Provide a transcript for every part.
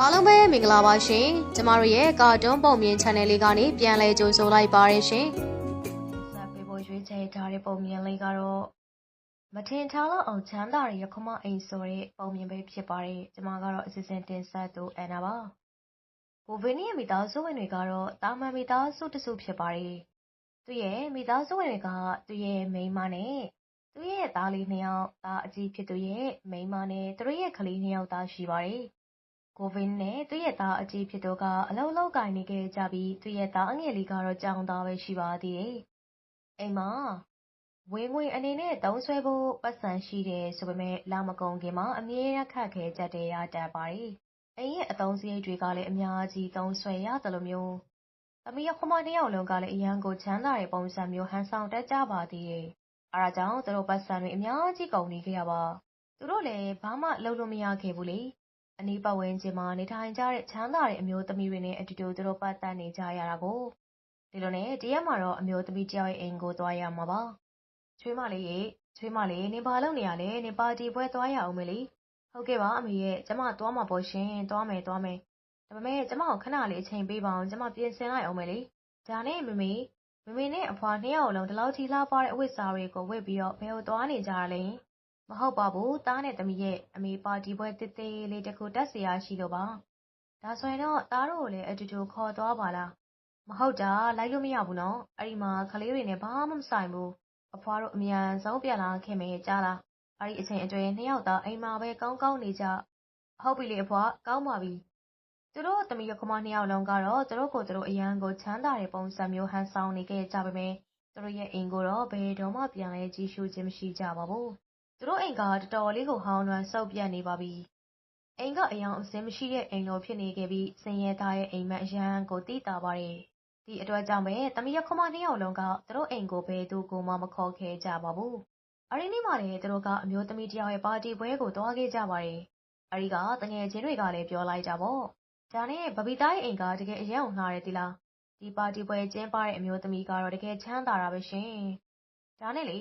အားလုံးပဲမင်္ဂလာပါရှင်ကျမတို့ရဲ့ကာတွန်းပုံမြင် channel လေးကနေပြန်လည်ကြိုဆိုလိုက်ပါရရှင်စပေးဖို့ရွေးချယ်ထားတဲ့ပုံမြင်လေးကတော့မထင်ထားလောက်အောင်ချမ်းသာတဲ့ရခမအိမ်ဆိုတဲ့ပုံမြင်ပဲဖြစ်ပါတယ်။ကျွန်မကတော့အစီအစဉ်တင်ဆက်သူအန်နာပါ။ကိုဗင်းရဲ့မိသားစုဝင်တွေကတော့တာမန်မိသားစုတစုဖြစ်ပါတယ်။သူ့ရဲ့မိသားစုဝင်တွေကသူ့ရဲ့မိန်းမနဲ့သူ့ရဲ့သားလေးနှစ်ယောက်သားအကြီးဖြစ်သူရဲ့မိန်းမနဲ့သူတို့ရဲ့ကလေးနှစ်ယောက်သားရှိပါတယ်။ ကိုဗင်းနဲ့ သူ့ရဲ့သားအကြီးဖြစ်သူက အလုံးလုံးကိုင်နေခဲ့ကြပြီး သူ့ရဲ့သားအငယ်လေးကတော့ကြောင်သားပဲ ရှိပါသေးတယ်။အိမ်မှာ ဝင်ငွေအနေနဲ့ သုံးစွဲဖို့ပတ်စံရှိတယ်ဆိုပေမဲ့ လမကုန်ခင်မှာ အမြဲတမ်းခက်ခဲကြတဲ့ရတတ်ပါတယ်။အိမ်ရဲ့အသုံးစရိတ်တွေကလည်း အများကြီးသုံးစွဲရတယ်လို့မျိုး။သမီးရခမနှစ်ယောက်လုံးကလည်း အရန်ကိုချမ်းသာတဲ့ပုံစံမျိုး ဟန်ဆောင်တတ်ကြပါသေးတယ်။အားကြောင့် သူတို့ပတ်စံတွေ အများကြီးကုန်နေခဲ့ရပါ။သူတို့လည်း ဘာမှလုပ်လို့မရခဲ့ဘူးလေ။ အနီးပတ်ဝန်းကျင်မှာ နေထိုင်ကြတဲ့ ချမ်းသာတဲ့ အမျိုးသမီးတွေနဲ့အတူတူ သူတို့ ပတ်သက်နေကြရတာကို ဒီလိုနဲ့ တရက်မှာတော့ အမျိုးသမီးတယောက်ရဲ့အိမ်ကို သွားရမှာပါ။ချွေးမလေးရေ ချွေးမလေးနေဘာလုပ်နေရလဲနေပါတီပွဲသွားရအောင်မလေးဟုတ်ကဲ့ပါ အမေရဲ့ ကျမ သွားမှာပေါ့ရှင် သွားမယ် သွားမယ် ဒါပေမဲ့ကျမကို ခဏလေး အချိန်ပေးပါအောင်ကျမ ပြင်ဆင်လိုက်အောင်မယ်လေ ဒါနဲ့မမေမမေနဲ့ အဖွာနှစ်ယောက်လုံး ဒီလောက်ထိလားပါတဲ့ အဝတ်စားတွေကို ဝတ်ပြီးတော့ ဘယ်ကိုသွားနေကြရလဲ မဟုတ်ပါဘူးတားနဲ့သမီးရဲ့ အမေပါတီပွဲတစ်သေးလေးတစ်ခု တက်စရာရှိလို့ပါ ဒါဆိုရင်တော့တားတို့ကိုလည်း အတူတူ ခေါ်သွားပါလား မဟုတ်တာ လိုက်လို့မရဘူးနော် အဲ့ဒီမှာ ကလေးတွေနဲ့ ဘာမှမဆိုင်ဘူး အဖွားတို့ အမြန်ဆုံး ပြန်လာခင်မေကြားလား အဲ့ဒီအချိန်အတွင်း နှစ်ယောက်သားအိမ်မှာပဲ ကောင်းကောင်းနေကြ ဟုတ်ပြီလေ အဖွား ကောင်းပါပြီ သူတို့သမီးရခမ နှစ်ယောက်လုံးကတော့ သူတို့ကိုသူတို့ အရန်ကို ချမ်းသာတဲ့ပုံစံမျိုး ဟန်ဆောင်နေခဲ့ကြပါမယ်သူတို့ရဲ့အိမ်ကိုတော့ ဘယ်တော့မှ ပြန်လဲကြည့်ရှုခြင်း မရှိကြပါဘူး သူတို့အိမ်က တော်တော်လေးကို ဟောင်းနှွမ်းဆုပ်ပြတ်နေပါပြီ အိမ်ကအယောင်အစင်းမရှိတဲ့အိမ်လို ဖြစ်နေခဲ့ပြီးစင်ရဲသားရဲ့အိမ်မက် အရန်ကိုတိတာပါတယ် ဒီအတွက်ကြောင့်ပဲ သမီးရခမနှစ်ယောက်လုံးက သူတို့အိမ်ကို ဘယ်သူကိုမှ မခေါ်ခဲ့ကြပါဘူး။အရင်နေ့မှလည်း သူတို့က အမျိုးသမီးတယောက်ရဲ့ ပါတီပွဲကို သွားခဲ့ကြပါတယ်။အဲဒီကတငယ်ချင်းတွေကလည်း ပြောလိုက်ကြပေါ့။ဒါနဲ့ဗဘီသားရဲ့အိမ်က တကယ်အယံလှတယ်တီလား။ဒီပါတီပွဲကျင်းပတဲ့ အမျိုးသမီးကတော့ တကယ်ချမ်းသာတာပဲရှင်။ဒါနဲ့လေ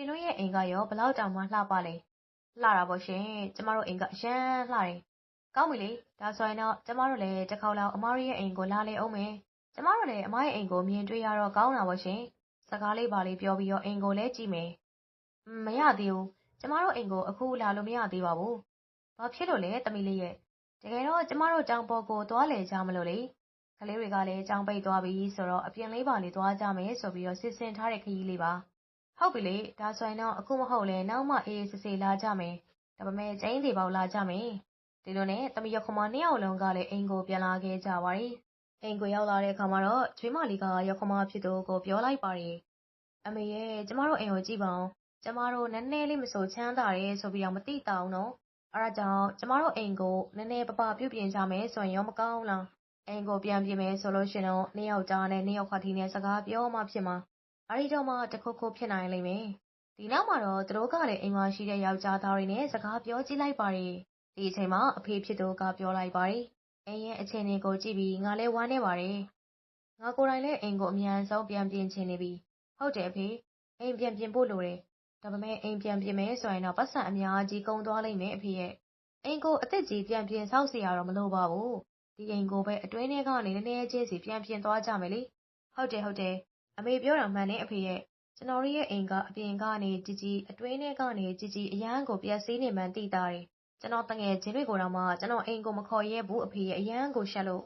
ရှင်တို့ရဲ့အိမ်ကရောဘလောက်တောင်မှ လှပလဲ။လှတာပေါ့ရှင်။ကျမတို့အိမ်ကရမ်းလှတယ်။ကောင်းပြီလေ။ဒါဆိုရင်တော့ ကျမတို့လည်းတစ်ခေါက်လောက် အမရီရဲ့အိမ်ကို လာလေအောင်မယ်။ကျမတို့လည်း အမရဲ့အိမ်ကို မြင်တွေ့ရတော့ ကောင်းတာပေါ့ရှင်။စကားလေးပါလေးပြောပြီးတော့ အိမ်ကိုလည်း ကြည့်မယ်။မရသေးဘူး။ကျမတို့အိမ်ကို အခုလာလို့ မရသေးပါဘူး။ဘာဖြစ်လို့လဲ သမီးလေးရဲ့။တကယ်တော့ ကျမတို့ကြောင်ပေါ်ကို သွားလေကြမလို့လေ။ကလေးတွေကလည်းကြောင်ပိတ်သွားပြီဆိုတော့ အပြင်လေးပါလေး သွားကြမယ်ဆိုပြီးတော့စစ်စင်ထားတဲ့ ခရီးလေးပါ။ ဟုတ်ပြီလေ။ဒါဆိုရင်တော့ အခုမဟုတ်လဲနောက်မှ အေးစစ်စစ်လာကြမယ်။ဒါပေမဲ့ကျင်းစီပေါလာကြမယ်။ဒီလိုနဲ့ သမီးရခမ နှစ်ယောက်လုံးကလည်း အိမ်ကို ပြန်လာခဲ့ကြပါရီ။အိမ်ကိုရောက်လာတဲ့အခါမှာတော့ကျွေးမလေးကရောက်ခမဖြစ်သူကို ပြောလိုက်ပါတယ်။အမေရဲ့ ကျမတို့အိမ်ကို ကြည့်ပါဦး။ကျမတို့ နည်းနည်းလေးမဆို ချမ်းသာတယ်ဆိုပြီးတော့မသိတာအောင်နော်။အဲဒါကြောင့် ကျမတို့အိမ်ကို နည်းနည်းပပပြုပြင်ကြမယ်ဆိုရင်ရော မကောင်းလား။အိမ်ကို ပြန်ပြင်မယ်ဆိုလို့ရှင်တော့ နှစ်ယောက်ကြားနဲ့ နှစ်ယောက်ခါတီနဲ့ စကားပြောမှဖြစ်မှာ။ အဲဒီတော့မှ တခုခုဖြစ်နိုင်လိမ့်မယ်။ဒီနောက်မှာတော့ သူတို့ကလည်း အိမ်မှာရှိတဲ့ ယောက်ျားသားတွေနဲ့ စကားပြောကြည့်လိုက်ပါတယ်။ဒီအချိန်မှာ အဖေဖြစ်သူက ပြောလိုက်ပါတယ်။အိမ်ရဲ့ အခြေအနေကိုကြည့်ပြီး ငါလည်း ဝမ်းနည်းပါတယ်။ငါကိုယ်တိုင်လည်း အိမ်ကို အမြန်ဆုံး ပြန်ပြင်ချင်နေပြီ။ဟုတ်တယ်အဖေ၊အိမ်ပြန်ပြင်ဖို့လိုတယ်။ဒါပေမဲ့ အိမ်ပြန်ပြင်မယ်ဆိုရင်တော့ ပိုက်ဆံအများကြီး ကုန်သွားလိမ့်မယ် အဖေရဲ့။အိမ်ကို အသစ်ကြီး ပြန်ပြင်ဆောက်စရာတော့ မလိုပါဘူး။ဒီအိမ်ကိုပဲ အတွင်းထဲကနေ နည်းနည်းချင်းစီ ပြန်ပြင်သွားကြမယ်လေ။ဟုတ်တယ် ဟုတ်တယ် အမေပြောတာမှန်တယ်အဖေရဲ့။ကျွန်တော်ရဲ့အိမ်က အပြင်ကနေကြီးကြီးအတွင်းထဲကနေကြီးကြီးအရန်ကိုပြက်စီးနေမှန်း သိတာတယ် ကျွန်တော်တငယ်ချင်းတွေကိုတော့မှ ကျွန်တော်အိမ်ကို မခေါ်ရဲဘူးအဖေရဲ့ အရန်ကို ရှက်လို့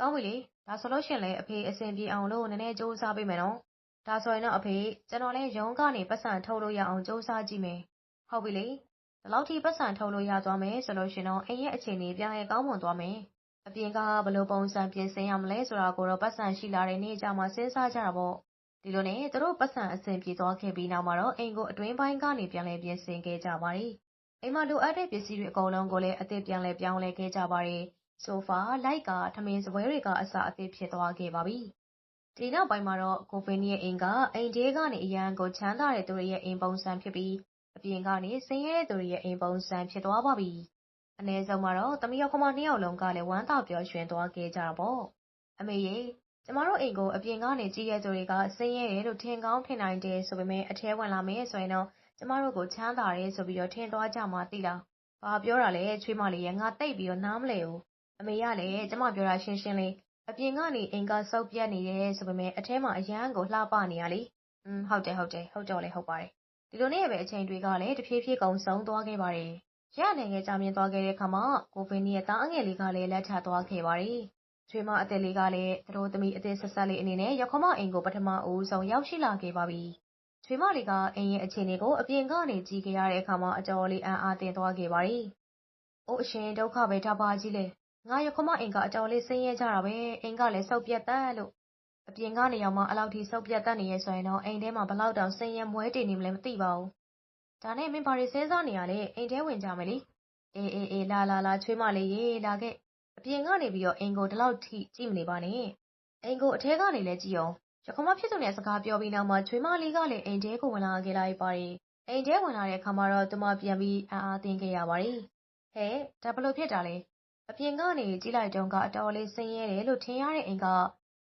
ကောင်းပြီလေ ဒါဆိုလို့ရှင်လေအဖေအဆင်ပြေအောင်လို့ နည်းနည်းစူးစမ်းပေးမယ်နော် ဒါဆိုရင်တော့အဖေ ကျွန်တော်လည်း ရုံးကနေပတ်စံထုတ်လို့ရအောင်စူးစမ်းကြည့်မယ် ဟုတ်ပြီလေ ဒီလောက်ထိပတ်စံထုတ်လို့ရသွားမယ်ဆိုလို့ရှင်တော့ အိမ်ရဲ့အခြေအနေ ပြန်လဲကောင်းမွန်သွားမယ် အပြင်က ဘယ်လိုပုံစံပြင်ဆင်ရမလဲဆိုတာကိုတော့ပတ်စံရှိလာတဲ့နေ့ကြမှာစဉ်းစားကြတာပေါ့ ဒီလိုနဲ့ သူတို့ပတ်စံအဆင်ပြေသွားခဲ့ပြီးနောက်မှာတော့ အိမ်ကို အတွင်းပိုင်းကနေ ပြန်လဲပြင်ဆင်ခဲ့ကြပါတယ် အိမ်မှာလိုအပ်တဲ့ ပစ္စည်းတွေအကုန်လုံးကိုလည်း အသစ်ပြန်လဲပြောင်းလဲခဲ့ကြပါတယ်။ဆိုဖာ၊လိုက်က၊ထမင်းစားပွဲတွေကအစ အသစ်ဖြစ်သွားခဲ့ပါပြီ။ဒီနောက်ပိုင်းမှာတော့ ကိုဗင်းရဲ့အိမ်က အိမ်ထဲကနေ အရန်ကို ချမ်းသာတဲ့သူတွေရဲ့အိမ်ပုံစံဖြစ်ပြီး အပြင်ကနေ ဆင်းရဲတဲ့သူတွေရဲ့ အိမ်ပုံစံဖြစ်သွားပါပြီ။အနည်းဆုံးမှာတော့ သမီးရောက်ခမ နှစ်ယောက်လုံးကလည်း ဝမ်းသာပျော်ရွှင်သွားခဲ့ကြတာပေါ့။အမေရေ ကျမတို့အိမ်ကို အပြင်ကနေ ကြည့်ရတဲ့သူတွေက ဆင်းရဲတယ်လို့ ထင်ကောင်းထင်နိုင်တယ် ဆိုပေမဲ့အထဲဝင်လာမယ်ဆိုရင်တော့ ကျမတို့ကို ချမ်းသာတယ်ဆိုပြီးတော့ထင်သွားကြမှာ သိလား။ဘာပြောတာလဲ ချွေးမလေးရဲ့ငါတိတ်ပြီးတော့နားမလဲဘူး အမေကလည်း ကျမပြောတာ ရှင်းရှင်းလေး အပြင်ကနေ အိမ်ကစောက်ပြတ်နေတယ် ဆိုပေမဲ့အထဲမှာ အရန်ကို လှပနေရလေ။อืมဟုတ်တယ် ဟုတ်တယ် ဟုတ်တော့လေဟုတ်ပါတယ်။ဒီလိုနဲ့ပဲ အချိန်တွေကလည်း တဖြည်းဖြည်း ကုန်ဆုံးသွားခဲ့ပါတယ်။ရနိုင်ခဲ့ကြမြင်သွားခဲ့တဲ့အခါမှာ ကိုဗင်းရဲ့တားအငယ်လေးကလည်းလက်ချသွားခဲ့ပါတယ်။ ချွေမအသက်လေးကလည်းသူတို့သမီးအသက်ဆက်ဆက်လေးအနေနဲ့ရခမအိမ်ကို ပထမဦးဆုံး ရောက်ရှိလာခဲ့ပါပြီ။ချွေမလေးက အိမ်ရဲ့အခြေအနေကို အပြင်ကနေ ကြည့်ခဲ့ရတဲ့အခါမှာ အတော်လေး အံ့အားသင့်သွားခဲ့ပါတယ်။အိုးအရှင် ဒုက္ခပဲဒါပါကြီးလေ။ငါရခမအိမ်က အတော်လေးဆင်းရဲကြတာပဲ။အိမ်ကလည်း စုပ်ပြတ်တတ်လို့ အပြင်ကနေရောက်မှအလောက်ထိ စုပ်ပြတ်တတ်နေရဲ့ဆိုရင်တော့ အိမ်ထဲမှာဘလောက်တောင် ဆင်းရဲမွဲတေနေမလဲ မသိပါဘူး။ဒါနဲ့ မင်းဘာတွေစဉ်းစားနေရလဲ။အိမ်ထဲဝင်ကြမယ်လေ။အေးအေးအေး လာလာလာ ချွေးမလေးရေ လာခဲ့။ အပြင်ကနေပြီးတော့ အိမ်ကို ဒီလောက်ထိ ကြည့်မနေပါနဲ့။အိမ်ကို အထဲကနေလည်း ကြည့်အောင်။ရခမဖြစ်သူနဲ့ စကားပြောပြီးနောက်မှာ ချွေးမလေးကလည်း အိမ်ထဲကို ဝင်လာခဲ့လိုက်ပါတယ်။အိမ်ထဲဝင်လာတဲ့အခါမှာတော့ သူမ ပြန်ပြီး အံ့အားသင့်ခဲ့ရပါတယ်။ဟဲ့ ဒါဘလို့ဖြစ်တာလဲ။အပြင်ကနေ ကြည့်လိုက်တုန်းက အတော်လေး ဆင်းရဲတယ်လို့ ထင်ရတဲ့အိမ်က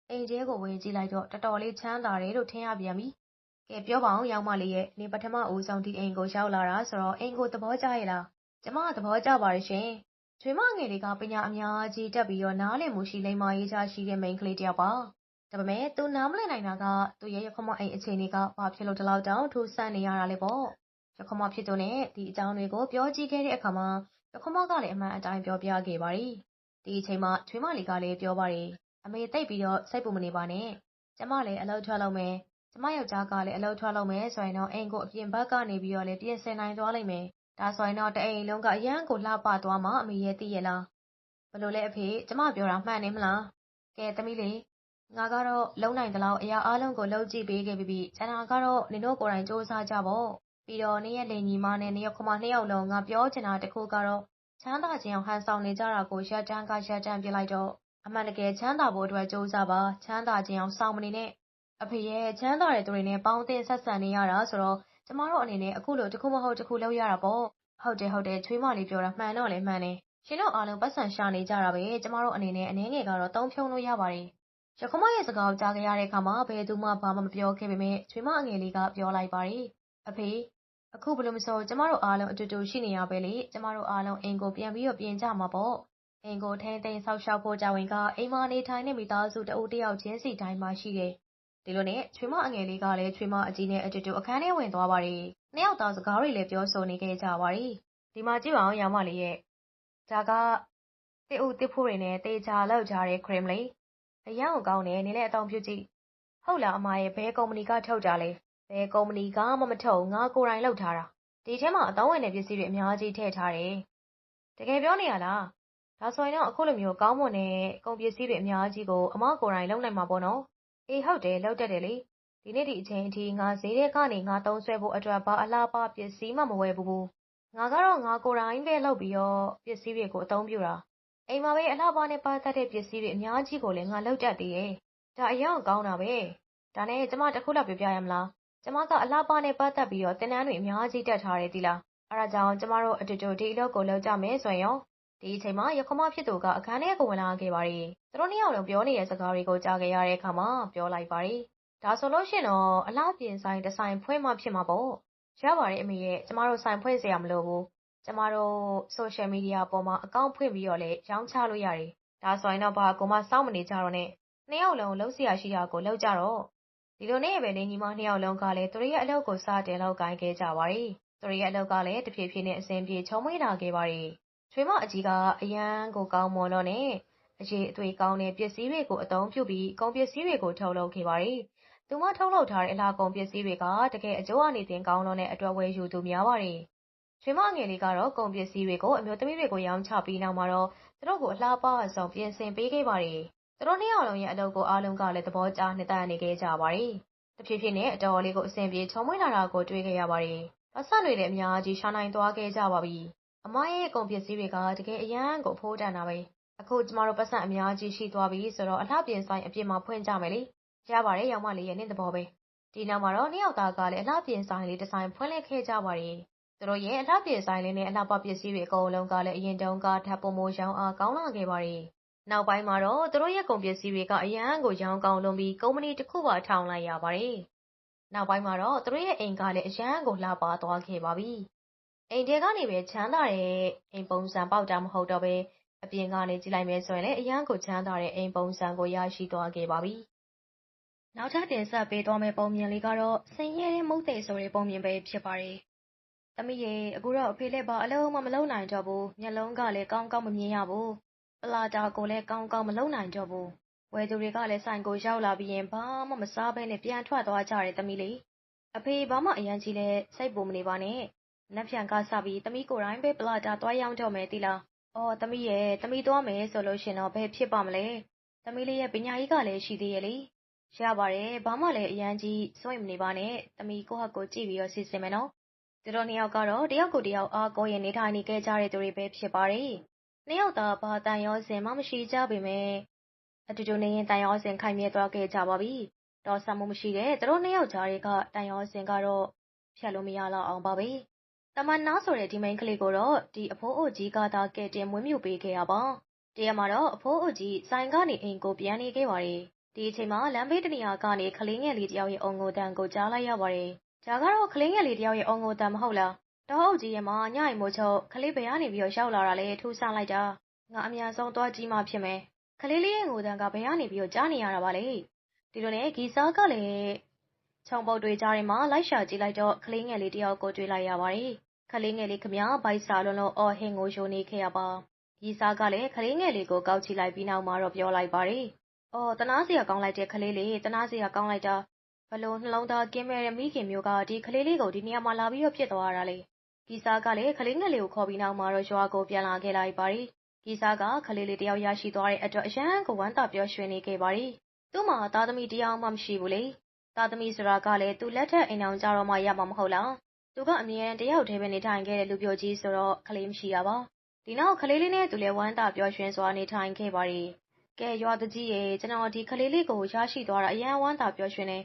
အိမ်ထဲကို ဝင်ကြည့်လိုက်တော့ တော်တော်လေး ချမ်းသာတယ်လို့ ထင်ရပြန်ပြီ။ကဲ ပြောပါဦးရောင်မလေးရဲ့နေပထမဦးဆုံး ဒီအိမ်ကို ရောက်လာတာဆိုတော့ အိမ်ကို သဘောကျရဲ့လား။ကျမ သဘောကျပါတယ်ရှင်။ ချွေမငယ်လေးကပညာအများကြီးတက်ပြီးတော့ နားလည်မှုရှိ လိမ္မာရေးချရှိတဲ့ မိန်းကလေးတစ်ယောက်ပါ။ဒါပေမဲ့သူနားမလည်နိုင်တာက သူရဲ့ရခမအိမ်အခြေအနေက ဘာဖြစ်လို့ ဒီလောက်တောင်ထူးဆန်းနေရတာလဲပေါ့။ရခမဖြစ်သူနဲ့ ဒီအကြောင်းတွေကို ပြောကြည့်ခဲ့တဲ့အခါမှာရခမကလည်း အမှန်အတိုင်း ပြောပြခဲ့ပါတယ်။ဒီအချိန်မှာ ချွေမလေးကလည်း ပြောပါတယ်။အမေတိတ်ပြီးတော့ စိတ်ပူမနေပါနဲ့။ကျမလည်း အလုပ်ထွက်လုပ်မယ်။ကျမယောက်ျားကလည်း အလုပ်ထွက်လုပ်မယ်ဆိုရင်တော့ အိမ်ကို အပြင်ဘက်ကနေပြီးတော့လည်း ပြင်ဆင်နိုင်သွားလိမ့်မယ်။ ဒါဆိုရင်တော့ တအိမ်လုံးက အရန်ကို လှပသွားမှာ အမေရဲ့ သိရဲ့လား။ဘလို့လဲအဖေ ကျမပြောတာ မှန်နေမလား။ကဲ သမီးလေး ငါကတော့ လုံနိုင်သလောက် အရာအလုံးကို လုပ်ကြည့်ပေးခဲ့ပြီးပြီ။ကျန်တာကတော့ နင်တို့ကိုယ်တိုင်စူးစမ်းကြပေါ့။ပြီးတော့ နင်ရဲ့ လင်ညီမနဲ့ နင်ရဲ့ခမ နှစ်ယောက်လုံး ငါပြောချင်တာတခုကတော့ ချမ်းသာခြင်းအောင် ဟန်ဆောင်နေကြတာကို ရပ်တန်းက ရပ်တန်းပြလိုက်တော့ အမှန်တကယ် ချမ်းသာဖို့အတွက်စူးစမ်းပါ ချမ်းသာခြင်းအောင် ဆောင်မနေနဲ့ အဖေရဲ့ ချမ်းသာတဲ့သူတွေနဲ့ ပေါင်းသင်းဆက်ဆံနေရတာဆိုတော့ ကျမတို့အနေနဲ့ အခုလို တစ်ခုမဟုတ်တစ်ခု လုပ်ရတာပေါ့ ဟုတ်တယ် ဟုတ်တယ် ချွေးမလေးပြောတာ မှန်တော့လေမှန်တယ် ရှင်တို့အားလုံးပတ်စံရှာနေကြတာပဲ ကျမတို့အနေနဲ့ အနေငယ်ကတော့တုံးဖြုံလို့ရပါတယ် ရခမရဲ့ စကားကို ကြားကြရတဲ့အခါမှာ ဘယ်သူမှ ဘာမှမပြောခဲ့ပေမဲ့ချွေးမအငယ်လေးက ပြောလိုက်ပါတယ် အဖေ အခုဘယ်လိုမဆို ကျမတို့အားလုံး အတူတူရှိနေရပဲလေ ကျမတို့အားလုံး အိမ်ကို ပြန်ပြီးတော့ ပြင်ကြမှာပေါ့ အိမ်ကို ထိန်းသိမ်းဆောက်ရှောက်ဖို့ကြဝင်က အိမ်မနေထိုင်တဲ့ မိသားစုတအုပ်တယောက်ချင်းစီတိုင်းမှာ ရှိတယ် ဒီလိုနဲ့ ချွေမအငယ်လေးကလည်း ချွေမအကြီးနဲ့အတူတူ အခန်းထဲဝင်သွားပါတယ် နှစ်ယောက်သား စကားတွေလည်း ပြောဆိုနေခဲ့ကြပါတယ် ဒီမှာကြည့်ပါအောင်ရောင်မလေးရဲ့ ဒါကတစ်ဦးတစ်ဖို့တွေနဲ့တေချာလောက်ကြတဲ့ ခရမ်လေးအရန်ကိုကောင်းတယ် နင်းလည်းအတောင်ပြုကြည့် ဟုတ်လား အမရဲ့ ဘယ်ကုမ္ပဏီက ထုတ်ကြလဲ ဘယ်ကုမ္ပဏီကမှ မထုတ်ငါကိုယ်တိုင်လုပ်ထားတာ ဒီထဲမှာအတောင်းဝင်တဲ့ ပစ္စည်းတွေ အများကြီးထည့်ထားတယ် တကယ်ပြောနေရလား ဒါဆိုရင်တော့ အခုလိုမျိုး ကောင်းမွန်တဲ့ ကုန်ပစ္စည်းတွေ အများကြီးကို အမကိုယ်တိုင် လုပ်နိုင်မှာပေါ့နော် အေးဟုတ်တယ် လုပ်တတ်တယ်လေ ဒီနေ့ဒီအချိန်အထိ ငါဈေးထဲကနေ ငါသုံးဆွဲဖို့အတွက် ဘာအလားပါပစ္စည်းမှ မဝယ်ဘူးဘူး ငါကတော့ ငါကိုယ်တိုင်ပဲ လုပ်ပြီးတော့ ပစ္စည်းတွေကို အသုံးပြုတာ အိမ်မှာပဲ အလားပါနဲ့ ပတ်သက်တဲ့ ပစ္စည်းတွေ အများကြီးကိုလည်း ငါလုပ်တတ်သေးတယ် ဒါ အရင်ကောင်းတာပဲ ဒါနဲ့ ကျမတခုလောက် ပြပြရမလား ကျမက အလားပါနဲ့ ပတ်သက်ပြီးတော့တင်နန်းတွေ အများကြီး တက်ထားတယ်ဒီလား အဲဒါကြောင့် ကျမတို့အတူတူ ဒီအလုပ်ကို လုပ်ကြမယ်ဆိုရင်ရော ။ဒီအချိန်မှာ ယောက္ခမဖြစ်သူက အခန်းထဲကို ဝင်လာခဲ့ပါတယ်။သူတို့နှစ်ယောက်လုံး ပြောနေတဲ့ စကားတွေကို ကြားခဲ့ရတဲ့အခါမှာ ပြောလိုက်ပါတယ်။“ဒါဆိုလို့ရှင်တော့ အလှပြင်ဆိုင် တစ်ဆိုင်ဖွင့်မှ ဖြစ်မှာပေါ့။ရပါတယ်အမေရဲ့ ကျမတို့ ဆိုင်ဖွင့်စရာ မလိုဘူး။ကျမတို့ ဆိုရှယ်မီဒီယာပေါ်မှာ အကောင့်ဖွင့်ပြီးတော့လည်း ရောင်းချလို့ရတယ်။ဒါဆိုရင်တော့ ဘာကိုမှ စောင့်မနေကြတော့နဲ့။နှစ်ယောက်လုံး လုပ်စရာရှိတာကို လုပ်ကြတော့။”ဒီလိုနဲ့ပဲ ညီမနှစ်ယောက်လုံးကလည်း သူတို့ရဲ့အလုပ်ကို စတင်လုပ်ကိုင်ခဲ့ကြပါတယ်။သူတို့ရဲ့အလုပ်ကလည်း တဖြည်းဖြည်းနဲ့ အဆင်ပြေ ချောမွေ့လာခဲ့ပါတယ် ချွေးမအကြီးက အရန်ကို ကောင်းမွန်တော့နဲ့ အရေးအသွေးကောင်းတဲ့ ပစ္စည်းတွေကို အသုံးပြုပြီး ကုန်ပစ္စည်းတွေကို ထုတ်လုပ်ခဲ့ပါတယ်။သူမထုတ်လုပ်ထားတဲ့ အလားကုန်ပစ္စည်းတွေက တကယ်အကျိုးအနေတင်ကောင်းလွန်းတဲ့အတွက် ဝယ်ယူသူများပါတယ်။ချွေးမငယ်လေးကတော့ ကုန်ပစ္စည်းတွေကို အမျိုးသမီးတွေကို ရောင်းချပြီးနောက်မှာတော့ သူတို့ကို အလားပါအဆုံး ပြင်ဆင်ပေးခဲ့ပါတယ်။သူတို့နှစ်ယောက်လုံးရဲ့ အလုပ်ကို အားလုံးကလည်း သဘောကျနှစ်သက်နေခဲ့ကြပါတယ်။တဖြည်းဖြည်းနဲ့ အတော်လေးကို အဆင်ပြေ ချုံမွေးလာတာကို တွေ့ခဲ့ရပါတယ်။ပတ်စံတွေလည်း အများကြီး ရှာနိုင်သွားခဲ့ကြပါပြီ။ အမရဲ့ ကုန်ပစ္စည်းတွေက တကယ် အရန်ကိုဖိုးတန်တာပဲ အခု ကျမတို့ပတ်စံအများကြီး ရှိသွားပြီဆိုတော့ အလှပြင်ဆိုင် အပြင်မှာ ဖွင့်ကြမယ်လေ ရပါတယ်ရောင်မလေးရဲ့နင့်သဘောပဲ ဒီနောက်မှာတော့ နှစ်ယောက်သားကလည်း အလှပြင်ဆိုင်လေး တစ်ဆိုင် ဖွင့်လှစ်ခဲ့ကြပါတယ် သူတို့ရဲ့ အလှပြင်ဆိုင်လေးနဲ့ အလှပ ပစ္စည်းတွေ အကုန်လုံးကလည်း အရင်တုန်းကထပ်ပုံမိုးရောင်းအား ကောင်းလာခဲ့ပါတယ် နောက်ပိုင်းမှာတော့ သူတို့ရဲ့ ကုန်ပစ္စည်းတွေက အရန်ကို ရောင်းကောင်းလွန်ပြီး ကုမ္ပဏီတစ်ခုပါ ထောင်လိုက်ရပါတယ် နောက်ပိုင်းမှာတော့ သူတို့ရဲ့ အိမ်ကလည်း အရန်ကို လှပသွားခဲ့ပါပြီ အိမ်ထဲကနေပဲ ချမ်းသာတဲ့ အိမ်ပုံစံပေါက်တာ မဟုတ်တော့ပဲအပြင်ကနေ ကြည့်လိုက်မယ်ဆိုရင်လည်း အရန်ကိုချမ်းသာတဲ့ အိမ်ပုံစံကို ရရှိသွားခဲ့ပါပြီ။နောက်ထပ်တင်ဆက်ပေးသွားမယ့် ပုံမြင်လေးကတော့ ဆင်းရဲတဲ့ မုတ်သိဆိုတဲ့ ပုံမြင်ပဲ ဖြစ်ပါတယ်။သမီးရေ အခုတော့ အဖေလည်း ဘာအလုံးမမလုံးနိုင်တော့ဘူး။မျက်လုံးကလည်း ကောင်းကောင်း မမြင်ရဘူး။ပလာတာကိုလည်း ကောင်းကောင်း မလုံးနိုင်တော့ဘူး။ဝယ်သူတွေကလည်း ဆိုင်ကိုရောက်လာပြီးရင် ဘာမှမစားဘဲနဲ့ ပြန်ထွက်သွားကြတယ် သမီးလေး။အဖေ ဘာမှအရန်ကြီးလဲစိတ်ပူမနေပါနဲ့။ နက်ဖြန်ကစပြီး သမီးကိုယ်တိုင်ပဲ ပလာတာ သွားရောင်းတော့မယ်တိလား။အော် သမီးရဲ့သမီးသွားမယ်ဆိုလို့ရှင်တော့ ဘယ်ဖြစ်ပါမလဲ။သမီးလေးရဲ့ ပညာရေးကလည်း ရှိသေးရဲ့လေ။ရပါတယ် ဘာမှလည်း အရန်ကြီး စိုးရင်မနေပါနဲ့။သမီး ကိုဟက်ကိုကြည့်ပြီးတော့ စီစဉ်မယ်နော်။သူတို့နှစ်ယောက်ကတော့ တယောက်ကိုတယောက် အားကိုးရင် နေထိုင်နေခဲ့ကြတဲ့သူတွေပဲ ဖြစ်ပါတယ်။နှစ်ယောက်သာ ဘာတန်ရောစင်မှ မရှိကြပေမဲ့အတူတူနေရင်တန်ရောစင်ခိုင်မြဲသွားခဲ့ကြပါပြီ။တော်ဆမှုမရှိတဲ့ သူတို့နှစ်ယောက်ကြားတွေကတန်ရောစင်ကတော့ ဖြတ်လို့မရတော့အောင်ပါပဲ။ တမန်နာဆိုတဲ့ ဒီမိန်းကလေးကိုတော့ ဒီအဖိုးအိုကြီးကသာကဲတင်မွေးမြူပေးခဲ့ရပါ။တရက်မှာတော့ အဖိုးအိုကြီး ဆိုင်ကနေအိမ်ကို ပြန်နေခဲ့ပါတယ်။ဒီအချိန်မှာ လမ်းဘေးတနေရာကနေ ကလေးငယ်လေးတယောက်ရဲ့ အုံငိုတန်ကို ကြားလိုက်ရပါတယ်။ဒါကတော့ ကလေးငယ်လေးတယောက်ရဲ့ အုံငိုတန်မဟုတ်လား။တောအုပ်ကြီးရဲ့မှာ ညအိမ်မို့ချုပ် ကလေးဘယ်ကနေပြီးတော့ရောက်လာတာလဲ ထူးဆန်းလိုက်တာ။ငါအမြန်ဆုံး သွားကြည့်မှဖြစ်မယ်။ကလေးလေးရဲ့ ငိုတန်ကဘယ်ကနေပြီးတော့ကြားနေရတာပါလဲ။ဒီလိုနဲ့ ဂီစားကလည်း ခြုံပုတ်တွေကြားထဲမှာ လိုက်ရှာကြည့်လိုက်တော့ ကလေးငယ်လေးတယောက်ကို တွေ့လိုက်ရပါတယ်။ကလေးငယ်လေးခမဘိုက်စာလုံးလုံးအော်ဟင်ကိုရှိုနေခဲ့ရပါ။ဂီစားကလည်း ကလေးငယ်လေးကို ကောက်ချီလိုက်ပြီးနောက်မှာတော့ ပြောလိုက်ပါတယ်။အော်တနာစရာကောင်းလိုက်တဲ့ ကလေးလေးတနာစရာကောင်းလိုက်တာဘလို့နှလုံးသားကင်းမဲ့တဲ့ မိခင်မျိုးက ဒီကလေးလေးကို ဒီနေရာမှာ လာပြီးတော့ဖြစ်သွားတာလေ။ဂီစားကလည်း ကလေးငယ်လေးကို ခေါ်ပြီးနောက်မှာတော့ ရွာကို ပြန်လာခဲ့လိုက်ပါတယ်။ဂီစားကကလေးလေးတယောက် ရရှိသွားတဲ့အတွက် အရန်ကို ဝမ်းသာပျော်ရွှင်နေခဲ့ပါတယ်။သူ့မှာ သားသမီးတယောက်မှ မရှိဘူးလေ။ သားသမီးဆိုတာကလည်း သူ လက်ထက်အိမ်အောင်ကြတော့မှ ရမှာမဟုတ်လား။သူက အမြဲတမ်း တယောက်တည်းပဲ နေထိုင်ခဲ့တဲ့ လူပြိုကြီးဆိုတော့ ကလေးမရှိတာပါ။ဒီနောက် ကလေးလေးနဲ့ သူလည်း ဝမ်းသာပျော်ရွှင်စွာ နေထိုင်ခဲ့ပါတယ်။ကဲ ရွာသူကြီးရေ ကျွန်တော် ဒီကလေးလေးကို ရရှိသွားတာ အရန်ဝမ်းသာပျော်ရွှင်နေ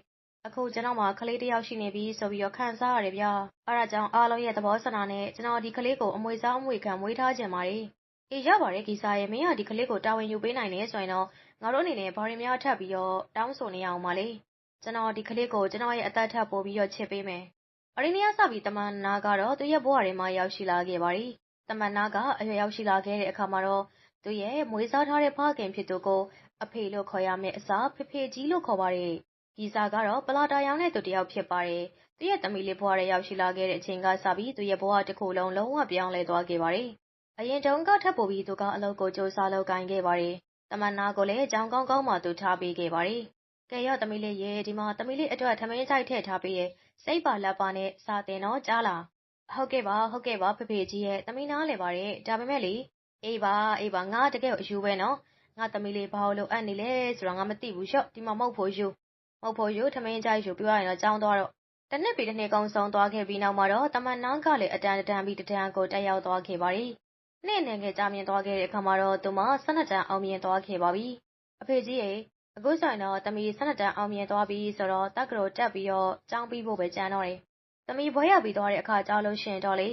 အခု ကျွန်တော်မှာ ကလေးတယောက်ရှိနေပြီဆိုပြီးတော့ ခံစားရတယ်ဗျာအဲ့ဒါကြောင့် အားလုံးရဲ့ သဘောဆန္ဒနဲ့ ကျွန်တော် ဒီကလေးကို အမွေစားအမွေခံ မွေးထားခြင်းပါတယ် အေး ရပါတယ် ဂီစာရဲ့မင်းက ဒီကလေးကို တာဝန်ယူပေးနိုင်တယ်ဆိုရင်တော့ ငါတို့အနေနဲ့ ဘာတွေများ ထပ်ပြီးတော့ တောင်းဆိုနေရအောင်ပါလေ ကျွန်တော်ဒီကလေးကို ကျွန်တော်ရဲ့အသက်ထပ်ပို့ပြီးတော့ ချစ်ပေးမယ် အရင်းနီယာစပြီးတမန်နာကတော့ သူ့ရဲ့ဘဝထဲမှာ ရောက်ရှိလာခဲ့ပါတယ်တမန်နာက အရွယ်ရောက်ရှိလာခဲ့တဲ့အခါမှာတော့ သူ့ရဲ့မွေးစားထားတဲ့ ဖခင်ဖြစ်သူကို အဖေလို့ခေါ်ရမယ့်အစား ဖေဖေကြီးလို့ ခေါ်ပါတယ်။ဂီဇာကတော့ ပလာတာရောင်းတဲ့သူတစ်ယောက်ဖြစ်ပါတယ်။သူ့ရဲ့သမီးလေးဘဝထဲ ရောက်ရှိလာခဲ့တဲ့အချိန်ကစပြီး သူ့ရဲ့ဘဝတစ်ခုလုံး လုံးဝပြောင်းလဲသွားခဲ့ပါတယ်။အရင်တုန်းကထပ်ပိုပြီး သူက အလုပ်ကိုစူးစမ်းလုပ်ကိုင်ခဲ့ပါတယ်။တမန်နာကိုလည်းအကြောင်းကောင်းကောင်းမှသူထားပေးခဲ့ပါတယ်။ ကဲရော့သမီးလေးရေဒီမှာသမီးလေးအတွက်ထမင်းဆိုင်ထည့်ထားပေးရဲ့စိတ်ပါလက်ပါနဲ့စာတင်တော့ကြားလား။ဟုတ်ကဲ့ပါဟုတ်ကဲ့ပါဖေဖေကြီးရဲ့သမီးနားလဲပါတယ်ဒါပေမဲ့လေအေးပါအေးပါငါတကယ်အယူပဲနော်ငါသမီးလေးဘာလို့အပ်နေလဲဆိုတော့ငါမသိဘူးရှော့ဒီမှာမဟုတ်ဖို့ယူမဟုတ်ဖို့ယူထမင်းကြိုက်ယူပြောရရင်တော့ကြောင်းသွားတော့တနစ်ပြီးတစ်နှစ်ကုန်းဆုံးသွားခဲ့ပြီးနောက်မှာတော့တမန်နာကလည်းအတန်တန်ပြီးတတန်ကိုတက်ရောက်သွားခဲ့ပါရီနေ့နေငယ်ကြာမြင့်သွားခဲ့တဲ့အခါမှာတော့သူမ၁၂တန်အောင်မြင်သွားခဲ့ပါပြီအဖေကြီးရေ အခုဆိုင်တော့တမီ၁၂တန်အောင်မြင်သွားပြီဆိုတော့တက်ကရိုတက်ပြီးတော့ကြောင်းပြီးဖို့ပဲကြံတော့တယ်တမီဘွဲရပြီးသွားတဲ့အခါကြောက်လို့ရှင်တော့လေ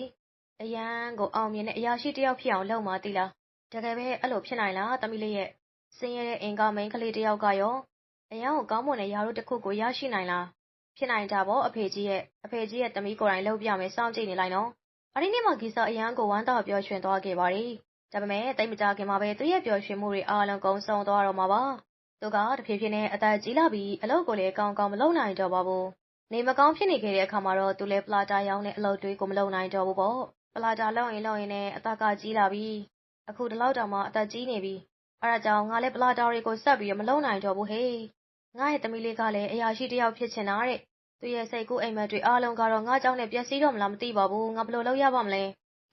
အရန်ကိုအောင်မြင်တဲ့အရာရှိတယောက်ဖြစ်အောင်လုပ်မှသိလားတကယ်ပဲအဲ့လိုဖြစ်နိုင်လားတမီလေးရဲ့ဆင်းရဲတဲ့အင်္ဂါမိန်းကလေးတယောက်ကရောအရန်ကိုကောင်းမွန်တဲ့ယာတို့တစ်ခုကိုရရှိနိုင်လားဖြစ်နိုင်ကြပေါ့အဖေကြီးရဲ့အဖေကြီးရဲ့တမီကိုယ်တိုင်လှုပ်ပြမယ်စောင့်ကြည့်နေလိုက်နော်အရင်းနေ့မှာဂီစာအရန်ကိုဝမ်းသာပျော်ရွှင်သွားခဲ့ပါရီဒါပေမဲ့တိတ်မကြခင်မှာပဲသူ့ရဲ့ပျော်ရွှင်မှုတွေအားလုံးကုန်ဆုံးသွားတော့မှာပါ သူကတဖြည်းဖြည်းနဲ့အသက်ကြီးလာပြီးအလုပ်ကိုလည်းကောင်းကောင်းမလုပ်နိုင်တော့ပါဘူးနေမကောင်းဖြစ်နေခဲ့တဲ့အခါမှာတော့သူလည်းပလာတာရောင်းတဲ့အလုပ်တွေကိုမလုပ်နိုင်တော့ဘူးပေါ့ပလာတာလုပ်ရင်လုပ်ရင်နဲ့အသက်ကကြီးလာပြီအခုဒီလောက်တောင်မှအသက်ကြီးနေပြီအဲဒါကြောင့်ငါလည်းပလာတာတွေကိုဆက်ပြီးမလုပ်နိုင်တော့ဘူးဟေးငါရဲ့သမီးလေးကလည်းအရာရှိတယောက်ဖြစ်ချင်တာတဲ့သူရဲ့စိတ်ကူးအိမ်မက်တွေအားလုံးကတော့ငါကြောင့်နဲ့ပျက်စီးတော့မလားမသိပါဘူးငါဘယ်လိုလုပ်ရပါမလဲ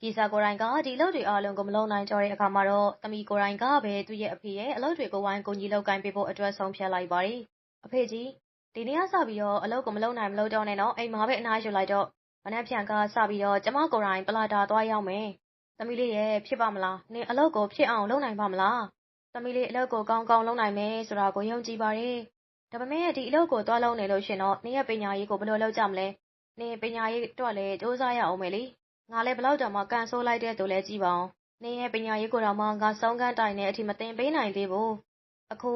ဂီစာကိုရိုင်းကဒီလုပ်တွေအားလုံးကို မလုံနိုင်ကြတဲ့အခါမှာတော့ သမီးကိုရိုင်းကပဲ သူ့ရဲ့အဖေရဲ့ အလုပ်တွေကို ဝိုင်းကူညီလုပ်ကိုင်ပေးဖို့အတွက် ဆုံးဖြတ်လိုက်ပါတယ် အဖေကြီး ဒီနေ့ကစပြီးတော့ အလုပ်ကို မလုပ်နိုင် မလုပ်တော့နဲ့တော့အိမ်မှာပဲ အနားယူလိုက်တော့ မနှက်ဖြန်ကစပြီးတော့ ကျမကိုယ်တိုင် ပလာတာသွားရောက်မယ်။သမီးလေးရဲ့ဖြစ်ပါမလား။နင်အလုပ်ကို ဖြစ်အောင်လုပ်နိုင်ပါမလား။သမီးလေး အလုပ်ကို ကောင်းကောင်းလုပ်နိုင်မယ်ဆိုတာကို ယုံကြည်ပါတယ်။ဒါပေမဲ့ဒီအလုပ်ကို သွားလုပ်နေလို့ရှင်တော့ နင်ရဲ့ပညာရေးကို ဘယ်လိုလုပ်ကြမလဲ။နင်ပညာရေးအတွက်လည်းစူးစမ်းရအောင်မယ်လေ။ ငါလည်းဘလောက်တောင်မှ ကန်ဆိုးလိုက်တဲ့သူလဲကြည့်ပါအောင်။နင်ရဲ့ပညာရေးကိုတော့မှ ငါစောင်းကန်းတိုင်နဲ့အထိမတင်ပေးနိုင်သေးဘူး။အခု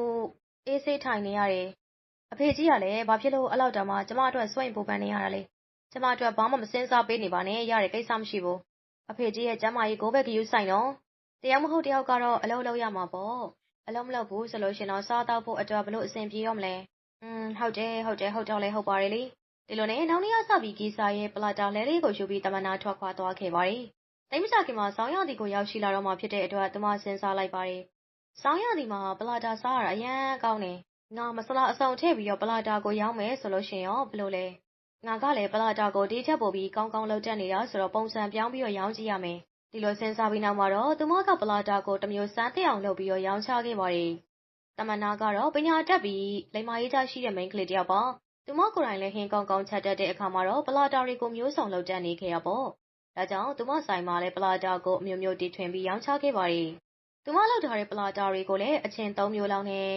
အေးဆေးထိုင်နေရတယ်။အဖေကြီးကလည်း ဘာဖြစ်လို့ အဲ့လောက်တောင်မှ ကျမအတွက်စွန့်ပူပန်နေရတာလဲ။ကျမအတွက် ဘာမှ မစင်စားပေးနေပါနဲ့ ရတဲ့ကိစ္စမရှိဘူး။အဖေကြီးရဲ့ ကျမကြီးကိုပဲဂယူးဆိုင်တော့။တယောက်မဟုတ်တယောက်ကတော့ အလုပ်လုပ်ရမှာပေါ့။အလုပ်မလုပ်ဘူးဆိုလို့ရှင်တော့ စားတောက်ဖို့အတွက်ဘလို့အဆင်ပြေရောမလဲ။อืมဟုတ်တယ် ဟုတ်တယ် ဟုတ်တော့လဲ ဟုတ်ပါတယ်လေ။ ဒီလိုနဲ့ နောက်နေ့ကစပြီး ကီစာရဲ့ ပလာတာလဲလေးကိုယူပြီး တမနာထွက်ခွာသွားခဲ့ပါတယ်။တိတ်မကြခင်မှာ ဆောင်းရသည်ကို ရောက်ရှိလာတော့မှဖြစ်တဲ့အတွက် သူမစဉ်းစားလိုက်ပါတယ်။ဆောင်းရသည်မှာ ပလာတာစားရတာ အရန်ကောင်းတယ်။ငါ မဆလာအစုံထည့်ပြီးတော့ ပလာတာကို ရောင်းမယ်ဆိုလို့ရှင်ရောဘလို့လဲ။ငါကလည်း ပလာတာကို ဒီချက်ပို့ပြီး ကောင်းကောင်းလုပ်တတ်နေတာဆိုတော့ ပုံစံပြောင်းပြီးတော့ ရောင်းကြည့်ရမယ်။ဒီလိုစဉ်းစားပြီးနောက်မှာတော့ သူမက ပလာတာကို တစ်မျိုးစမ်းတက်အောင်လုပ်ပြီးတော့ ရောင်းချခဲ့ပါတယ်။တမနာကတော့ ပညာတတ်ပြီး လိမ္မာရေးချရှိတဲ့ မိန်းကလေးတစ်ယောက်ပါ။ သူမကိုယ်တိုင်လည်း ဟင်းကောင်းကောင်း ချက်တတ်တဲ့အခါမှာတော့ ပလာတာတွေကို မျိုးစုံ လုပ်တတ်နေခဲ့ရပေါ့။ဒါကြောင့် သူမဆိုင်မှာလည်း ပလာတာကို အမျိုးမျိုးတီထွင်ပြီး ရောင်းချခဲ့ပါတယ်။သူမလုပ်ထားတဲ့ ပလာတာတွေကိုလည်း အချင်း၃မျိုးလောက်နဲ့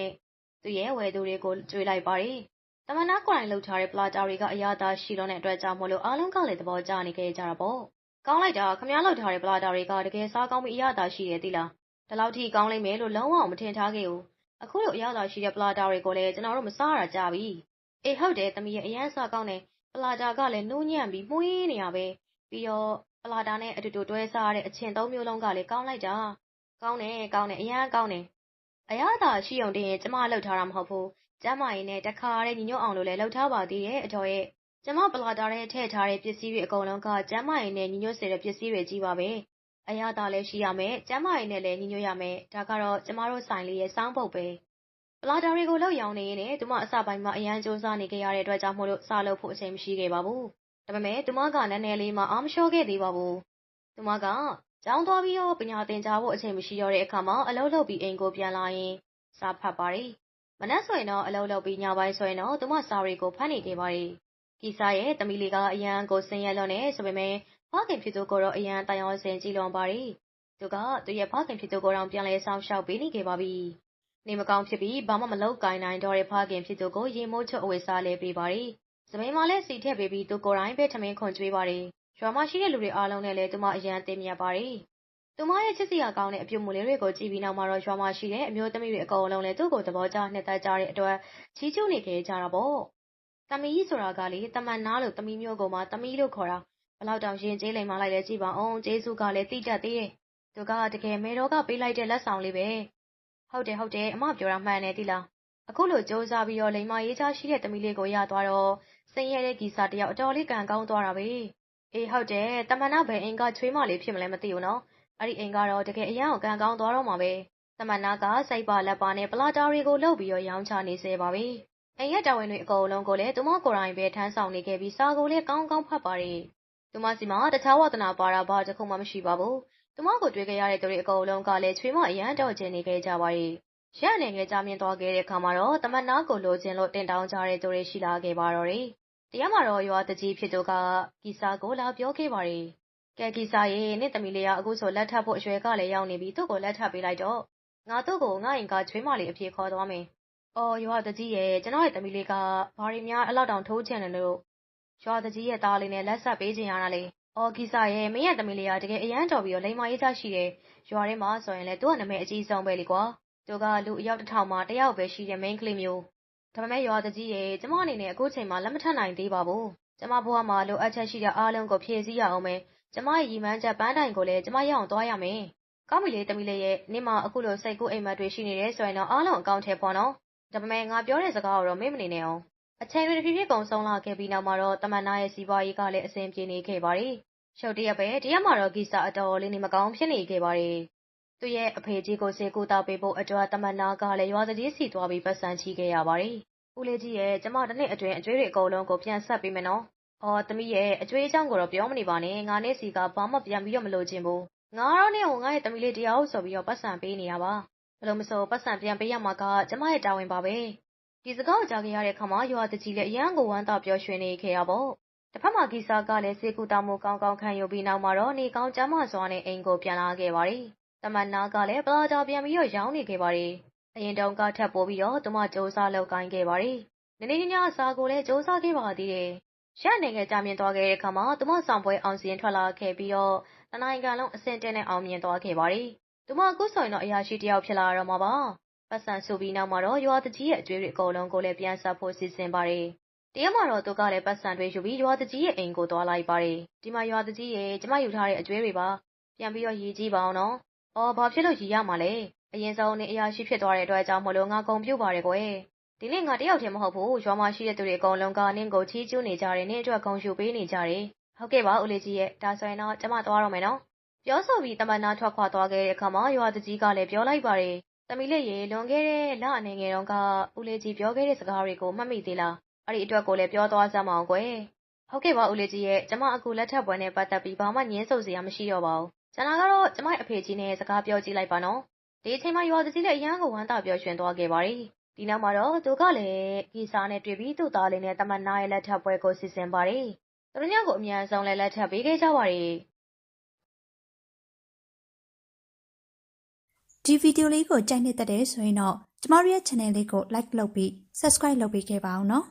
သူ့ရဲ့ဝယ်သူတွေကိုကြွေးလိုက်ပါတယ်။တမနာကိုယ်တိုင်လုပ်ထားတဲ့ ပလာတာတွေက အရာသာရှိတော့တဲ့အတွက်ကြောင့်မို့လို့ အားလုံးကလည်း သဘောကျနေခဲ့ကြတာပေါ့။ကောင်းလိုက်တာခမ ्या လုပ်ထားတဲ့ ပလာတာတွေက တကယ်စားကောင်းပြီး အရာသာရှိတယ်သိလား။ဒီလောက်ထိ ကောင်းလိမ့်မယ်လို့ လုံးဝမထင်ထားခဲ့ဘူး။အခုလို အရာသာရှိတဲ့ ပလာတာတွေကိုလည်း ကျွန်တော်တို့ မစားရကြပြီ။ အေးဟုတ်တယ်သမီးရဲ့အရန်စားကောင်းတယ်။ပလာတာကလည်းနှိုးညံ့ပြီးမှုေးနေရပဲ။ပြီးတော့ပလာတာနဲ့အတူတူတွဲစားရတဲ့အချင်းသုံးမျိုးလုံးကလည်းကောင်းလိုက်တာ။ကောင်းတယ်ကောင်းတယ်အရန်ကောင်းတယ်။အရာသာရှိုံတင်ရင်ကျမလှုပ်ထားတာမဟုတ်ဘူး။ကျမရင်နဲ့တခါတဲ့ညီညွတ်အောင်လို့လည်းလှုပ်ထားပါသေးရဲ့အတော်ရဲ့။ကျမပလာတာထဲထည့်ထားတဲ့ပစ္စည်းတွေအကုန်လုံးကကျမရင်နဲ့ညီညွတ်စေတဲ့ပစ္စည်းတွေကြီးပါပဲ။အရာသာလည်းရှိရမယ်။ကျမရင်နဲ့လည်းညီညွတ်ရမယ်။ဒါကတော့ကျမတို့ဆိုင်လေးရဲ့စောင်းပုတ်ပဲ။ ပလာတာတွေကိုလှုပ်ရောင်နေရင်လည်းသူမ အစပိုင်းမှာ အရန်စူးစမ်းနေခဲ့ရတဲ့အတွက်ကြောင့်မို့လို့စားလုပ်ဖို့ အချိန်မရှိခဲ့ပါဘူး။ဒါပေမဲ့ သူမက နည်းနည်းလေးမှ အားမလျှော့ခဲ့သေးပါဘူး။သူမက ကျောင်းသွားပြီးတော့ ပညာသင်ကြားဖို့ အချိန်မရှိတော့တဲ့အခါမှာ အလုပ်လုပ်ပြီး အိမ်ကိုပြန်လာရင် စာဖတ်ပါတယ်။မနက်ဆိုရင်တော့ အလုပ်လုပ်ပြီး ညပိုင်းဆိုရင်တော့ သူမ စာတွေကို ဖတ်နေခဲ့ပါတယ်။ကီစာရဲ့ သမီးလေးက အရန်ကို ဆင်းရဲလွန်းနေဆိုပေမဲ့ဖခင်ဖြစ်သူကိုတော့ အရန်တိုင်အောင်စင်ကြည်လွန်ပါတယ်။သူက သူ့ရဲ့ ဖခင်ဖြစ်သူကိုတော့ပြန်လဲဆောင်ရှောက်ပေးနေခဲ့ပါပြီ။ နေမကောင်းဖြစ်ပြီး ဘာမှမလုပ်ကိုင်နိုင်တော့တဲ့ ဖခင်ဖြစ်သူကို ရေမိုးချုပ် အဝတ်စားလဲပေးပါတယ်။စမိန်မှာလည်းစီထည့်ပေးပြီး သူကိုယ်တိုင်ပဲ ထမင်းခွန်ကျွေးပါတယ်။ရွာမှာရှိတဲ့လူတွေအားလုံးနဲ့လည်း သူမ အရန်တင်မြတ်ပါတယ်။သူမရဲ့ ချစ်စရာကောင်းတဲ့ အပြုအမူလေးတွေကို ကြည့်ပြီးနောက်မှာတော့ ရွာမှာရှိတဲ့ အမျိုးသမီးတွေအကုန်လုံးလည်း သူ့ကို သဘောကျနှစ်သက်ကြတဲ့အတွက် ချီးကျူးနေခဲ့ကြတာပေါ့။သမီးဆိုတာကလေတမန်နာလို့သမီးမျိုးကိုမှ သမီးလို့ခေါ်တာဘလောက်တောင်ရင်ကျေးလိမ်မလိုက်လဲ ကြည့်ပါအောင်ကျေးဇူးကလည်းတိတတ်သေးတယ်။သူက တကယ်မေတော်ကပေးလိုက်တဲ့ လက်ဆောင်လေးပဲ။ ဟုတ်တယ်ဟုတ်တယ်အမပြောတာမှန်တယ်တိလား။အခုလိုစ조사ပြီးတော့လိမ်မာရေးချရှိတဲ့သမီးလေးကိုရသွားတော့စင်ရဲတဲ့ဂီစာတယောက်အတော်လေးကံကောင်းသွားတာပဲ။အေးဟုတ်တယ်တမန်နာဘယ်အင်ကချွေးမလေးဖြစ်မလဲမသိဘူးနော်။အဲ့ဒီအိမ်ကတော့တကယ်အရန်ကိုကံကောင်းသွားတော့မှာပဲ။တမန်နာကစိတ်ပါလက်ပါနဲ့ပလာတာတွေကိုလှုပ်ပြီးတော့ရောင်းချနေစေပါပဲ။အိမ်ရဲ့တာဝန်တွေအကုန်လုံးကိုလည်းသူမကိုယ်တိုင်ပဲထမ်းဆောင်နေခဲ့ပြီးစာကိုလည်းကောင်းကောင်းဖတ်ပါတယ်။သူမစီမှာတခြားဝါသနာပါတာဘာတစ်ခုမှမရှိပါဘူး။ သူမကိုတွေ့ခဲ့ရတဲ့သူတွေအကုန်လုံးကလည်းချွေးမအရန်တော့ကျင်နေခဲ့ကြပါတယ်။ရအနေငယ်ကြာမြင့်သွားခဲ့တဲ့အခါမှာတော့တမန်နာကိုလိုချင်လို့တင်တောင်းကြတဲ့သူတွေရှိလာခဲ့ပါတော့တယ်။တရားမှာတော့ရွာတကြီးဖြစ်သူကကီစာကိုလာပြောခဲ့ပါတယ်ကဲကီစာရေနေ့သမီးလေးကအခုဆိုလက်ထပ်ဖို့အရွယ်ကလည်းရောက်နေပြီသူ့ကိုလက်ထပ်ပေးလိုက်တော့ငါသူ့ကိုငါအိမ်ကချွေးမလေးအဖြစ်ခေါ်သွားမယ်။အော်ရွာတကြီးရဲ့ကျွန်တော်ရဲ့သမီးလေးကဘာရီများအလောက်တောင်ထိုးချင်တယ်လို့ရွာတကြီးရဲ့သားလေးနဲ့လက်ဆက်ပေးချင်ရတာလေ။ အော်ကီစာရဲ့မင်းရဲ့သမီးလေးက တကယ် အရန်တော်ပြီးတော့ လိမ္မာရေးချရှိတယ်။ရွာထဲမှာဆိုရင်လည်း သူ့ကနာမည်အကြီးဆုံးပဲလေကွာ။သူက လူအယောက်တစ်ထောင်မှာတယောက်ပဲရှိတဲ့ မိန်းကလေးမျိုး။ဒါပေမဲ့ ရွာတကြီးရဲ့ကျမအနေနဲ့ အခုချိန်မှာ လက်မထပ်နိုင်သေးပါဘူး။ကျမဘဝမှာ လိုအပ်ချက်ရှိတဲ့အားလုံးကို ဖြည့်ဆည်းရအောင်မယ်။ကျမရဲ့ ရည်မှန်းချက်ပန်းတိုင်ကိုလည်း ကျမရအောင် သွားရမယ်။ကောင်းပြီလေ သမီးလေးရဲ့နေ့မှာ အခုလို စိတ်ကူးအိမ်မက်တွေ ရှိနေတယ်ဆိုရင်တော့ အားလုံး အကောင့်ထဲပေါ်နော်။ဒါပေမဲ့ ငါပြောတဲ့စကားကိုတော့ မေ့မနေနဲ့အောင်။အချိန်တွေ တဖြည်းဖြည်း ကုန်ဆုံးလာခဲ့ပြီးနောက်မှာတော့တမန်နာရဲ့ စီးပွားရေးကလည်း အဆင်ပြေနေခဲ့ပါတယ်။ ရှုပ်တရက်ပဲတရက်မှာတော့ ဂီစာအတော်လေး နေမကောင်းဖြစ်နေခဲ့ပါတယ်။သူ့ရဲ့အဖေကြီးကိုစေကူတာပေးဖို့အတွက်တမန်နာကလည်း ရွာစကြီးစီသွားပြီးပတ်စံချီခဲ့ရပါတယ်။ဦးလေးကြီးရဲ့ ကျမတစ်နှစ်အတွင်း အကျွေးတွေအကုန်လုံးကို ပြန်ဆက်ပေးမယ်နော်။အော် သမီးရဲ့ အကျွေးအကြောင်းကိုတော့ ပြောမနေပါနဲ့ ငါနဲ့စီက ဘာမှ ပြန်ပြီးတော့မလိုချင်ဘူး။ငါတော့နဲ့ဟို ငါရဲ့သမီးလေးတယောက်ဆိုပြီးတော့ပတ်စံပေးနေရပါ။ဘလို့မဆိုပတ်စံပြန်ပေးရမှာက ကျမရဲ့တာဝန်ပါပဲ။ဒီစကားကို ကြားခဲ့ရတဲ့ခါမှာ ရွာတကြီးလည်း အရန်ကို ဝမ်းသာပျော်ရွှင်နေခဲ့ရပေါ့။ တဖက်မှာ ဂီဆာကလည်း ဆေးကုသမှု ကောင်းကောင်းခံယူပြီး နောက်မှာတော့ နေကောင်းကျန်းမာစွာနဲ့ အိမ်ကို ပြန်လာခဲ့ပါတယ်။သမန္နာကလည်း ပလာဇာ ပြန်ပြီး ရောင်းနေခဲ့ပါတယ်။အရင်တုန်းကထက် ပိုပြီးတော့ သူမ ကြိုးစားလုပ်ကိုင်ခဲ့ပါတယ်။နနေ့ညအစာကိုလည်း ကြိုးစားခဲ့ပါသေးတယ်။ရက်အနည်းငယ် ကြာမြင့်သွားခဲ့တဲ့အခါမှာ သူမဆောင်ပွဲ အောင်စာရင်း ထွက်လာခဲ့ပြီးတော့ တနိုင်ငံလုံး အဆင့်တက်နဲ့ အောင်မြင်သွားခဲ့ပါတယ်။သူမ အခုဆိုရင်တော့ အရာရှိတယောက် ဖြစ်လာတော့မှာပါ။ပိုက်ဆံစုပြီးနောက်မှာတော့ ရွာသူကြီးရဲ့ အကြွေးတွေ အကုန်လုံးကိုလည်း ပြန်ဆပ်ဖို့ စီစဉ်ပါတယ် တရားမှာတော့ သူကလည်းပတ်စံတွေယူပြီး ရွာတကြီးရဲ့အိမ်ကို သွားလိုက်ပါတယ်။ဒီမှာ ရွာတကြီးရဲ့ကျမယူထားတဲ့ အကျွေးတွေပါ။ပြန်ပြီးတော့ရည်ကြည့်ပါအောင်နော်။အော် ဘာဖြစ်လို့ရည်ရမှာလဲ အရင်ဆုံးနေအရာရှိ ဖြစ်သွားတဲ့အတွက်ကြောင့်မလို့ ငါဂုံပြုတ်ပါတယ်ကွယ် ဒီနေ့ ငါတယောက်တည်း မဟုတ်ဘူး ရွာမှာရှိတဲ့သူတွေ အကုန်လုံးက နင်းကို ချီးကျူးနေကြတယ် နင်းအတွက် ဂုံယူပေးနေကြတယ် ဟုတ်ကဲ့ပါ ဦးလေးကြီးရဲ့ ဒါဆိုရင်တော့ ကျမ သွားတော့မယ်နော် ပြောဆိုပြီးတမန်နာထွက်ခွာသွားခဲ့တဲ့အခါမှာ ရွာသူကြီးကလည်း ပြောလိုက်ပါတယ် သမီးလေးရေ လွန်ခဲ့တဲ့ လအနေငယ်တုန်းက ဦးလေးကြီး ပြောခဲ့တဲ့စကားတွေကို မှတ်မိသေးလား အဲ့ဒီအတွက်ကိုလည်းပြောသွားစမ်းမအောင်ကွယ်ဟုတ်ကဲ့ပါဦးလေးကြီးရဲ့ကျမအခုလက်ထပ်ပွဲနဲ့ပတ်သက်ပြီးဘာမှညင်းဆိုစရာမရှိတော့ပါဘူးကျန်တာကတော့ကျမရဲ့အဖေကြီးနဲ့စကားပြောကြည့်လိုက်ပါနော်ဒီအချိန်မှာရွာသူကြီးလည်းအရန်ကိုဝမ်းသာပျော်ရွှင်သွားခဲ့ပါတယ်ဒီနောက်မှာတော့သူကလည်းဂီစာနဲ့တွေ့ပြီးသူ့သားလေးနဲ့တမန်နာရဲ့လက်ထပ်ပွဲကိုစီစဉ်ပါတယ်သူတို့ညကိုအမြန်ဆုံးလည်းလက်ထပ်ပေးခဲ့ကြပါတယ်ဒီဗီဒီယိုလေးကိုကြိုက်နေတဲ့တဲ့ဆိုရင်တော့ကျမတို့ရဲ့ channel လေးကို like လုပ်ပြီး subscribe လုပ်ပေးခဲ့ပါအောင်နော်